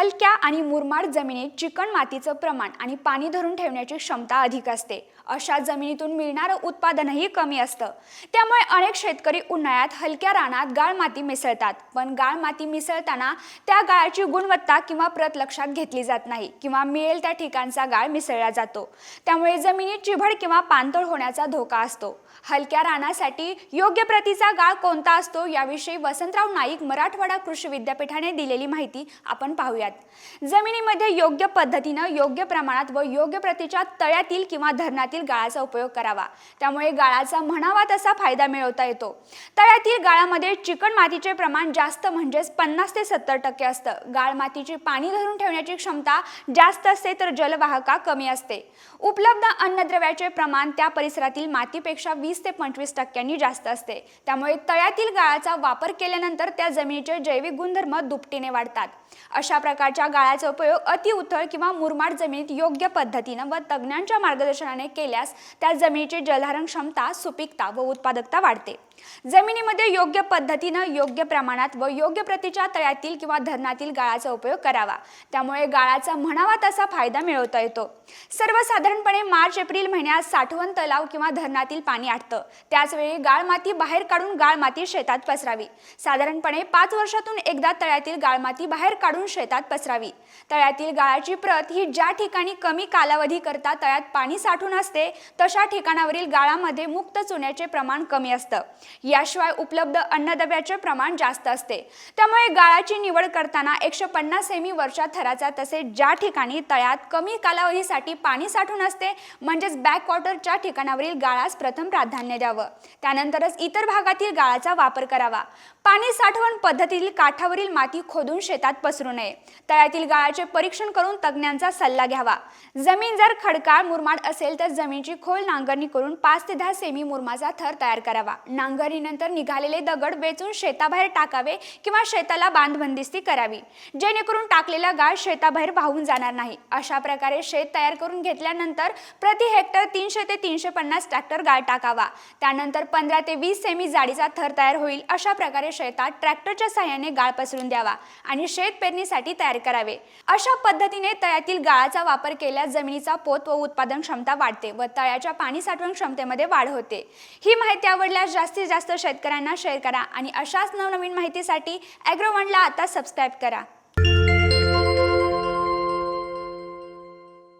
हलक्या आणि मुरमाड जमिनीत चिकण मातीचं प्रमाण आणि पाणी धरून ठेवण्याची क्षमता अधिक असते. अशा जमिनीतून मिळणारं उत्पादनही कमी असतं. त्यामुळे अनेक शेतकरी उन्हाळ्यात हलक्या रानात गाळ माती मिसळतात. पण गाळ माती मिसळताना त्या गाळाची गुणवत्ता किंवा प्रत लक्षात घेतली जात नाही किंवा मिळेल त्या ठिकाणचा गाळ मिसळला जातो. त्यामुळे जमिनीत चिभड किंवा पाणतळ होण्याचा धोका असतो. हलक्या रानासाठी योग्य प्रतीचा गाळ कोणता असतो याविषयी वसंतराव नाईक मराठवाडा कृषी विद्यापीठाने दिलेली माहिती आपण पाहूयात. जमिनीमध्ये योग्य पद्धतीनं योग्य प्रमाणात व योग्य प्रतीच्या तळ्यातील किंवा धरणातील गाळाचा उपयोग करावा. त्यामुळे गाळाचा म्हणावा तसा फायदा मिळवता येतो. तळ्यातील गाळामध्ये चिकण मातीचे प्रमाण जास्त म्हणजेच पन्नास ते सत्तर टक्के असतं. गाळ मातीची पाणी धरून ठेवण्याची क्षमता जास्त असते तर जलवाहका कमी असते. उपलब्ध अन्नद्रव्याचे प्रमाण त्या परिसरातील मातीपेक्षा वीस ते पंचवीस टक्क्यांनी जास्त असते. त्यामुळे तळ्यातील गाळाचा वापर केल्यानंतर त्या जमिनीचे जैविक गुणधर्म दुपटीने वाढतात. अशा प्रकारच्या गाळाचा उपयोग अति उथळ किंवा मुरमाड जमिनीत योग्य पद्धतीनं व तज्ज्ञांच्या मार्गदर्शनाने केल्यास त्या जमिनीची जलधारण क्षमता सुपीकता व उत्पादकता वाढते. जमिनीमध्ये योग्य पद्धतीनं योग्य प्रमाणात व योग्य प्रतीच्या तळ्यातील किंवा धरणातील गाळाचा उपयोग करावा. त्यामुळे गाळाचा म्हणावा तसा फायदा मिळवता येतो. सर्वसाधारणपणे मार्च एप्रिल महिन्यात साठवण तलाव किंवा धरणातील पाणी आटतं. त्याचवेळी गाळमाती बाहेर काढून गाळ माती शेतात पसरावी. साधारणपणे पाच वर्षातून एकदा तळ्यातील गाळमाती बाहेर काढून शेतात पसरावी. तळ्यातील गाळाची प्रत ही ज्या ठिकाणी कमी कालावधी करता तळ्यात पाणी साठून असते तशा ठिकाणावरील गाळामध्ये मुक्त चुन्याचे प्रमाण कमी असतं. याशिवाय उपलब्ध अन्नद्रव्याचे प्रमाण जास्त असते. त्यामुळे गाळाची निवड करताना एकशे पन्नास सेमी वरच्या थराचा तसेच ज्या ठिकाणी तळ्यात कमी कालावधीसाठी पाणी साठून असते म्हणजेच बॅकवॉटरच्या ठिकाणावरील गाळास प्रथम प्राधान्य द्यावं. त्यानंतरच इतर भागातील गाळाचा वापर करावा. पाणी साठवण पद्धतीतील काठावरील माती खोदून शेतात पसरू नये. तळ्यातील गाळाचे परीक्षण करून तज्ज्ञांचा सल्ला घ्यावा. जमीन जर खडकाळ मुरमाड असेल तर जमिनीची खोल नांगरणी करून पाच ते दहा सेमी मुरमाचा थर तयार करावा. नांगरणीनंतर निघालेले दगड वेचून शेताबाहेर टाकावे किंवा शेताला बांधबंदिस्ती करावी. जेणेकरून टाकलेला गाळ शेताबाहेर वाहून जाणार नाही. अशा प्रकारे शेत तयार करून घेतल्यानंतर प्रति हेक्टर तीनशे ते तीनशे पन्नास ट्रॅक्टर गाळ टाकावा. त्यानंतर पंधरा ते वीस सेमी जाडीचा थर तयार होईल अशा प्रकारे शेतात ट्रॅक्टरच्या साहाय्याने गाळ पसरून द्यावा आणि शेत पेरणीसाठी तयार करावे. अशा पद्धतीने तळ्यातील गाळाचा वापर केल्यास जमिनीचा पोत व उत्पादन क्षमता वाढते व तळ्याच्या पाणी साठवण क्षमतेमध्ये वाढ होते. ही माहिती आवडल्यास जास्तीत जास्त शेतकऱ्यांना शेअर करा आणि अशाच नवनवीन माहितीसाठी ॲग्रोवनला आता सबस्क्राईब करा.